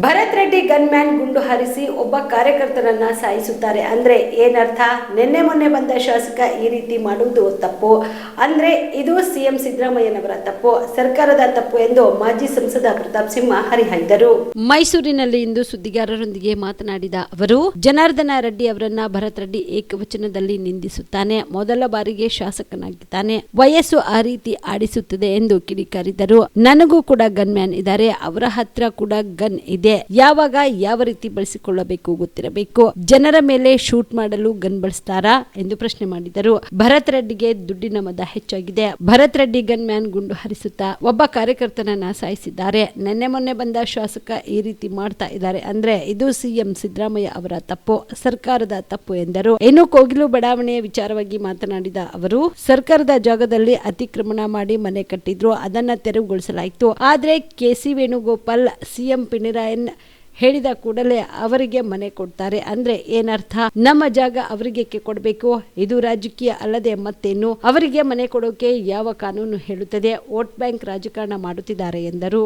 Bharat Reddy gunman ಗುಂಡು ಹಾರಿಸಿ ಒಬ್ಬ ಕಾರ್ಯಕರ್ತರನ್ನ ಸಾಯಿಸುತ್ತಾರೆ. ಅಂದ್ರೆ ಏನರ್ಥ? ನಿನ್ನೆ ಮೊನ್ನೆ ಬಂದ ಶಾಸಕ ಈ ರೀತಿ ಮಾಡುವುದು ತಪ್ಪು. ಅಂದ್ರೆ ಇದು ಸಿಎಂ ಸಿದ್ದರಾಮಯ್ಯನವರ ತಪ್ಪು. ಸರ್ಕಾರದ ತಪ್ಪು ಎಂದು ಮಾಜಿ ಸಂಸದ ಪ್ರತಾಪ್ ಸಿಂಹ ಹರಿಹಾಯ್ದರು. ಮೈಸೂರಿನಲ್ಲಿ ಇಂದು ಸುದ್ದಿಗಾರರೊಂದಿಗೆ ಮಾತನಾಡಿದ ಅವರು, ಜನಾರ್ದನ ರೆಡ್ಡಿ ಅವರನ್ನ ಭರತ್ ರೆಡ್ಡಿ ಏಕವಚನದಲ್ಲಿ ನಿಂದಿಸುತ್ತಾನೆ. ಮೊದಲ ಬಾರಿಗೆ ಶಾಸಕನಾಗಿದ್ದಾನೆ. ವಯಸ್ಸು ಆ ರೀತಿ ಆಡಿಸುತ್ತದೆ ಎಂದು ಕಿಡಿಕಾರಿದರು. ನನಗೂ ಕೂಡ ಗನ್ಮ್ಯಾನ್ ಇದ್ದಾರೆ. ಅವರ ಹತ್ರ ಕೂಡ ಗನ್ ಇದೆ. ಯಾವಾಗ ಯಾವ ರೀತಿ ಬಳಸಿಕೊಳ್ಳಬೇಕು ಗೊತ್ತಿರಬೇಕು. ಜನರ ಮೇಲೆ ಶೂಟ್ ಮಾಡಲು ಗನ್ ಬಳಸ್ತಾರಾ ಎಂದು ಪ್ರಶ್ನೆ ಮಾಡಿದರು. ಭರತ್ ರೆಡ್ಡಿಗೆ ದುಡ್ಡಿನ ಮದ ಹೆಚ್ಚಾಗಿದೆ. ಭರತ್ ರೆಡ್ಡಿ ಗನ್ ಮ್ಯಾನ್ ಗುಂಡು ಹರಿಸುತ್ತಾ ಒಬ್ಬ ಕಾರ್ಯಕರ್ತನನ್ನ ಸಾಯಿಸಿದ್ದಾರೆ. ನಿನ್ನೆ ಮೊನ್ನೆ ಬಂದ ಶಾಸಕ ಈ ರೀತಿ ಮಾಡ್ತಾ ಇದ್ದಾರೆ ಅಂದ್ರೆ ಇದು ಸಿಎಂ ಸಿದ್ದರಾಮಯ್ಯ ಅವರ ತಪ್ಪು, ಸರ್ಕಾರದ ತಪ್ಪು ಎಂದರು. ಇನ್ನು ಕೋಗಿಲು ಬಡಾವಣೆಯ ವಿಚಾರವಾಗಿ ಮಾತನಾಡಿದ ಅವರು, ಸರ್ಕಾರದ ಜಾಗದಲ್ಲಿ ಅತಿಕ್ರಮಣ ಮಾಡಿ ಮನೆ ಕಟ್ಟಿದ್ರು. ಅದನ್ನ ತೆರವುಗೊಳಿಸಲಾಯಿತು. ಆದ್ರೆ ಕೆಸಿ ವೇಣುಗೋಪಾಲ್ ಸಿಎಂ ಪಿಣರಾಯನ್ ಹೇಳಿದ ಕೂಡಲೇ ಅವರಿಗೆ ಮನೆ ಕೊಡ್ತಾರೆ. ಅಂದ್ರೆ ಏನರ್ಥ? ನಮ್ಮ ಜಾಗ ಅವರಿಗೆ ಕೊಡಬೇಕು? ಇದು ರಾಜಕೀಯ ಅಲ್ಲದೆ ಮತ್ತೇನು? ಅವರಿಗೆ ಮನೆ ಕೊಡೋಕೆ ಯಾವ ಕಾನೂನು ಹೇಳುತ್ತದೆ? ವೋಟ್ ಬ್ಯಾಂಕ್ ರಾಜಕಾರಣ ಮಾಡುತ್ತಿದ್ದಾರೆ ಎಂದರು.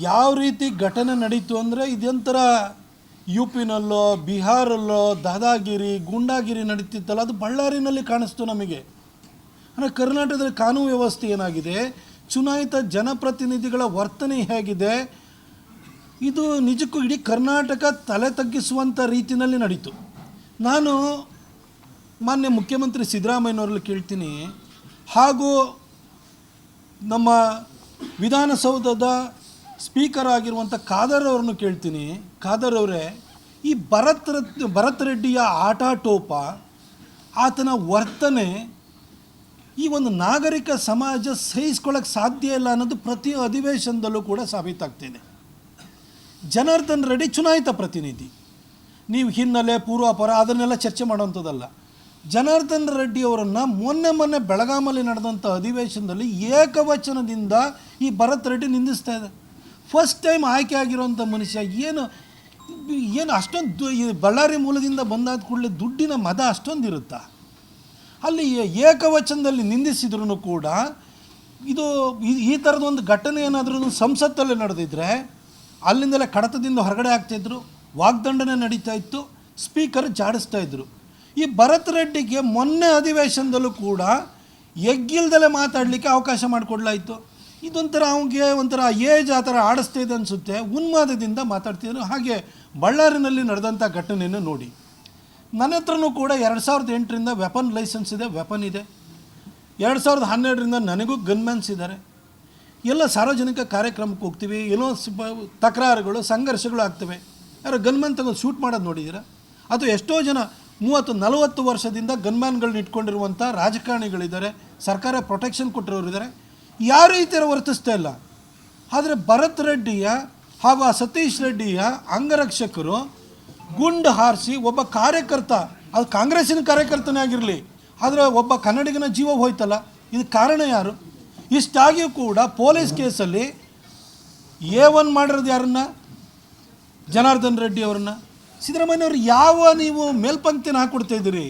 ಯಾವ ರೀತಿ ಘಟನೆ ನಡೀತು ಅಂದ್ರೆ ಇದೊಂಥರ ಯು ಪಿನಲ್ಲೋ ಬಿಹಾರಲ್ಲೋ, ದಾದಾಗಿರಿ, ಗುಂಡಾಗಿರಿ ನಡೀತಿತ್ತಲ್ಲ, ಅದು ಬಳ್ಳಾರಿನಲ್ಲಿ ಕಾಣಿಸ್ತು ನಮಗೆ. ಅಂದರೆ ಕರ್ನಾಟಕದಲ್ಲಿ ಕಾನೂನು ವ್ಯವಸ್ಥೆ ಏನಾಗಿದೆ? ಚುನಾಯಿತ ಜನಪ್ರತಿನಿಧಿಗಳ ವರ್ತನೆ ಹೇಗಿದೆ? ಇದು ನಿಜಕ್ಕೂ ಇಡೀ ಕರ್ನಾಟಕ ತಲೆ ತಗ್ಗಿಸುವಂಥ ರೀತಿಯಲ್ಲಿ ನಡೀತು. ನಾನು ಮಾನ್ಯ ಮುಖ್ಯಮಂತ್ರಿ ಸಿದ್ದರಾಮಯ್ಯನವ್ರಲ್ಲಿ ಕೇಳ್ತೀನಿ. ಹಾಗೂ ನಮ್ಮ ವಿಧಾನಸೌಧದ ಸ್ಪೀಕರ್ ಆಗಿರುವಂಥ ಖಾದರ್ ಅವ್ರನ್ನು ಕೇಳ್ತೀನಿ. ಖಾದರ್ ಅವರೇ, ಈ ಭರತ್ ರತ್, ಭರತ್ ರೆಡ್ಡಿಯ ಆಟಾಟೋಪ ಆತನ ವರ್ತನೆ ಈ ಒಂದು ನಾಗರಿಕ ಸಮಾಜ ಸಹಿಸ್ಕೊಳ್ಳೋಕ್ಕೆ ಸಾಧ್ಯ ಇಲ್ಲ ಅನ್ನೋದು ಪ್ರತಿ ಅಧಿವೇಶನದಲ್ಲೂ ಕೂಡ ಸಾಬೀತಾಗ್ತಿದೆ. ಜನಾರ್ದನ್ ರೆಡ್ಡಿ ಚುನಾಯಿತ ಪ್ರತಿನಿಧಿ. ನೀವು ಹಿನ್ನೆಲೆ, ಪೂರ್ವಾಪರ ಅದನ್ನೆಲ್ಲ ಚರ್ಚೆ ಮಾಡುವಂಥದ್ದಲ್ಲ. ಜನಾರ್ದನ್ ರೆಡ್ಡಿ ಅವರನ್ನು ಮೊನ್ನೆ ಮೊನ್ನೆ ಬೆಳಗಾಮಲ್ಲಿ ನಡೆದಂಥ ಅಧಿವೇಶನದಲ್ಲಿ ಏಕವಚನದಿಂದ ಈ ಭರತ್ ರೆಡ್ಡಿ ನಿಂದಿಸ್ತಾ ಇದೆ ಫಸ್ಟ್ ಟೈಮ್ ಆಯ್ಕೆ ಆಗಿರುವಂಥ ಮನುಷ್ಯ ಏನು ಏನು ಅಷ್ಟೊಂದು ಬಳ್ಳಾರಿ ಮೂಲದಿಂದ ಬಂದಾದ ಕೂಡಲೇ ದುಡ್ಡಿನ ಮದ ಅಷ್ಟೊಂದು ಇರುತ್ತಾ ಅಲ್ಲಿ ಏಕವಚನದಲ್ಲಿ ನಿಂದಿಸಿದ್ರು ಕೂಡ ಇದು ಈ- ಥರದೊಂದು ಘಟನೆ ಏನಾದರೂ ಸಂಸತ್ತಲ್ಲಿ ನಡೆದಿದ್ರೆ ಅಲ್ಲಿಂದಲೇ ಕಡತದಿಂದ ಹೊರಗಡೆ ಆಗ್ತಾಯಿದ್ರು ವಾಗ್ದಂಡನೆ ನಡೀತಾ ಇತ್ತು, ಸ್ಪೀಕರ್ ಜಾಡಿಸ್ತಾ ಇದ್ರು. ಈ ಭರತ್ ರೆಡ್ಡಿಗೆ ಮೊನ್ನೆ ಅಧಿವೇಶನದಲ್ಲೂ ಕೂಡ ಎಗ್ಗಿಲ್ದಲೇ ಮಾತಾಡಲಿಕ್ಕೆ ಅವಕಾಶ ಮಾಡಿಕೊಡ್ಲಾಯಿತು. ಇದೊಂಥರ ಅವನಿಗೆ ಒಂಥರ ಏಜ್ ಆ ಥರ ಆಡಿಸ್ತಾ ಇದೆ ಅನಿಸುತ್ತೆ, ಉನ್ಮಾದದಿಂದ ಮಾತಾಡ್ತಿದ್ರು. ಹಾಗೆ ಬಳ್ಳಾರಿನಲ್ಲಿ ನಡೆದಂಥ ಘಟನೆಯನ್ನು ನೋಡಿ. ನನ್ನ ಹತ್ರನೂ ಕೂಡ ಎರಡು ಸಾವಿರದ ಎಂಟರಿಂದ ವೆಪನ್ ಲೈಸೆನ್ಸ್ ಇದೆ ವೆಪನ್ ಇದೆ. ಎರಡು ಸಾವಿರದ ಹನ್ನೆರಡರಿಂದ ನನಗೂ ಗನ್ಮ್ಯಾನ್ಸ್ ಇದ್ದಾರೆ. ಎಲ್ಲ ಸಾರ್ವಜನಿಕ ಕಾರ್ಯಕ್ರಮಕ್ಕೆ ಹೋಗ್ತೀವಿ, ಏನೋ ತಕರಾರುಗಳು, ಸಂಘರ್ಷಗಳು ಆಗ್ತವೆ. ಯಾರು ಗನ್ಮ್ಯಾನ್ ತಗೊಂಡು ಶೂಟ್ ಮಾಡೋದು ನೋಡಿದ್ದೀರಾ ಅಥವಾ ಎಷ್ಟೋ ಜನ ಮೂವತ್ತು, ನಲವತ್ತು ವರ್ಷದಿಂದ ಗನ್ಮ್ಯಾನ್ಗಳನ್ನ ಇಟ್ಕೊಂಡಿರುವಂಥ ರಾಜಕಾರಣಿಗಳಿದ್ದಾರೆ, ಸರ್ಕಾರ ಪ್ರೊಟೆಕ್ಷನ್ ಕೊಟ್ಟಿರೋರು ಇದ್ದಾರೆ. ಯಾರೂ ಈ ಥರ ವರ್ತಿಸ್ತಾ ಇಲ್ಲ. ಆದರೆ ಭರತ್ ರೆಡ್ಡಿಯ ಹಾಗೂ ಆ ಸತೀಶ್ ರೆಡ್ಡಿಯ ಅಂಗರಕ್ಷಕರು ಗುಂಡು ಹಾರಿಸಿ ಒಬ್ಬ ಕಾರ್ಯಕರ್ತ, ಅದು ಕಾಂಗ್ರೆಸ್ಸಿನ ಕಾರ್ಯಕರ್ತನೇ ಆಗಿರಲಿ, ಆದರೆ ಒಬ್ಬ ಕನ್ನಡಿಗನ ಜೀವ ಹೋಯ್ತಲ್ಲ ಇದು ಕಾರಣ ಯಾರು? ಇಷ್ಟಾಗಿಯೂ ಕೂಡ ಪೊಲೀಸ್ ಕೇಸಲ್ಲಿ ಎ ಒನ್ ಮಾಡಿರೋದು ಯಾರನ್ನ? ಜನಾರ್ದನ್ ರೆಡ್ಡಿ ಅವರನ್ನ. ಸಿದ್ದರಾಮಯ್ಯವ್ರು ಯಾವ ನೀವು ಮೇಲ್ಪಂಕ್ತಿನ ಹಾಕ್ಕೊಡ್ತಾ ಇದ್ದೀರಿ?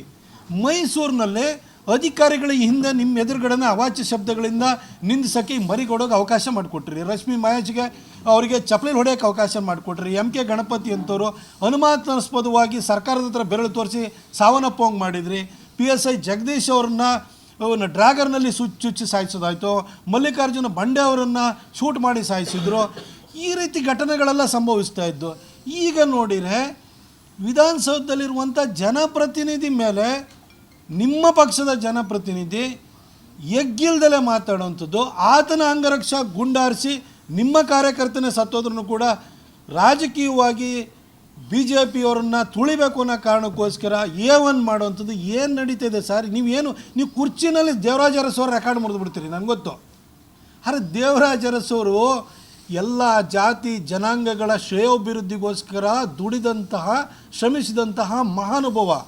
ಮೈಸೂರಿನಲ್ಲೇ ಅಧಿಕಾರಿಗಳ ಹಿಂದೆ ನಿಮ್ಮ ಎದುರುಗಡೆನ ಅವಾಚ್ಯ ಶಬ್ದಗಳಿಂದ ನಿಂದಿಸೋಕ್ಕೆ ಮರಿಗೊಡೋಕೆ ಅವಕಾಶ ಮಾಡಿಕೊಟ್ರಿ. ರಶ್ಮಿ ಮಹೇಶ್ಗೆ ಅವರಿಗೆ ಚಪ್ಪಲಿ ಹೊಡೆಯೋಕ್ಕೆ ಅವಕಾಶ ಮಾಡಿಕೊಟ್ರಿ. ಎಂ ಕೆ ಗಣಪತಿ ಅಂತವರು ಅನುಮಾನಾಸ್ಪದವಾಗಿ ಸರ್ಕಾರದ ಹತ್ರ ಬೆರಳು ತೋರಿಸಿ ಸಾವನ್ನಪ್ಪೋಂಗೆ ಮಾಡಿದ್ರಿ. ಪಿ ಎಸ್ ಐ ಜಗದೀಶ್ ಅವ್ರನ್ನ ಅವನ್ನ ಡ್ರ್ಯಾಗರ್ನಲ್ಲಿ ಸುಚ್ಚು ಚುಚ್ಚಿ ಸಾಯಿಸೋದಾಯಿತು. ಮಲ್ಲಿಕಾರ್ಜುನ ಬಂಡೆ ಅವರನ್ನು ಶೂಟ್ ಮಾಡಿ ಸಾಯಿಸಿದ್ರು. ಈ ರೀತಿ ಘಟನೆಗಳೆಲ್ಲ ಸಂಭವಿಸ್ತಾ ಇದ್ದು. ಈಗ ನೋಡಿದರೆ ವಿಧಾನಸೌಧದಲ್ಲಿರುವಂಥ ಜನಪ್ರತಿನಿಧಿ ಮೇಲೆ ನಿಮ್ಮ ಪಕ್ಷದ ಜನಪ್ರತಿನಿಧಿ ಎಗ್ಗಿಲ್ದಲೇ ಮಾತಾಡುವಂಥದ್ದು ಆತನ ಅಂಗರಕ್ಷ ಗುಂಡಾರಿಸಿ ನಿಮ್ಮ ಕಾರ್ಯಕರ್ತನೇ ಸತ್ತೋದ್ರೂ ಕೂಡ ರಾಜಕೀಯವಾಗಿ ಬಿ ಜೆ ಪಿಯವರನ್ನು ತುಳಿಬೇಕು ಅನ್ನೋ ಕಾರಣಕ್ಕೋಸ್ಕರ ಎ ಒನ್ ಮಾಡುವಂಥದ್ದು ಏನು ನಡೀತಿದೆ ಸರ್? ನೀವೇನು, ನೀವು ಕುರ್ಚಿನಲ್ಲಿ ದೇವರಾಜ ಅರಸವ್ರ ರೆಕಾರ್ಡ್ ಮುರಿದು ಬಿಡ್ತೀರಿ ನನಗೆ ಗೊತ್ತು. ಅರೆ ದೇವರಾಜ ಅರಸವರು ಎಲ್ಲ ಜಾತಿ, ಜನಾಂಗಗಳ ಶ್ರೇಯೋಭಿವೃದ್ಧಿಗೋಸ್ಕರ ದುಡಿದಂತಹ, ಶ್ರಮಿಸಿದಂತಹ ಮಹಾನುಭವ.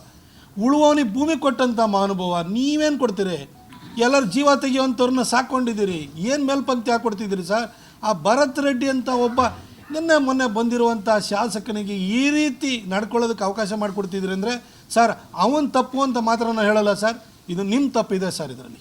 ಉಳುವವನಿಗೆ ಭೂಮಿ ಕೊಟ್ಟಂಥ ಮಹಾನುಭವ, ನೀವೇನು ಕೊಡ್ತೀರಿ? ಎಲ್ಲರ ಜೀವ ತೆಗೆಯುವಂಥವ್ರನ್ನ ಸಾಕ್ಕೊಂಡಿದ್ದೀರಿ ಏನು ಮೇಲ್ಪಂಕ್ತಿ ಹಾಕ್ಕೊಡ್ತಿದ್ದೀರಿ ಸರ್? ಆ ಭರತ್ ರೆಡ್ಡಿ ಅಂತ ಒಬ್ಬ ನಿನ್ನೆ ಮೊನ್ನೆ ಬಂದಿರುವಂಥ ಶಾಸಕನಿಗೆ ಈ ರೀತಿ ನಡ್ಕೊಳ್ಳೋದಕ್ಕೆ ಅವಕಾಶ ಮಾಡಿಕೊಡ್ತಿದ್ರಿ ಅಂದರೆ, ಸರ್, ಅವನು ತಪ್ಪು ಅಂತ ಮಾತ್ರ ನಾನು ಹೇಳಲ್ಲ ಸರ್. ಇದು ನಿಮ್ಮ ತಪ್ಪಿದೆ ಸರ್ ಇದರಲ್ಲಿ.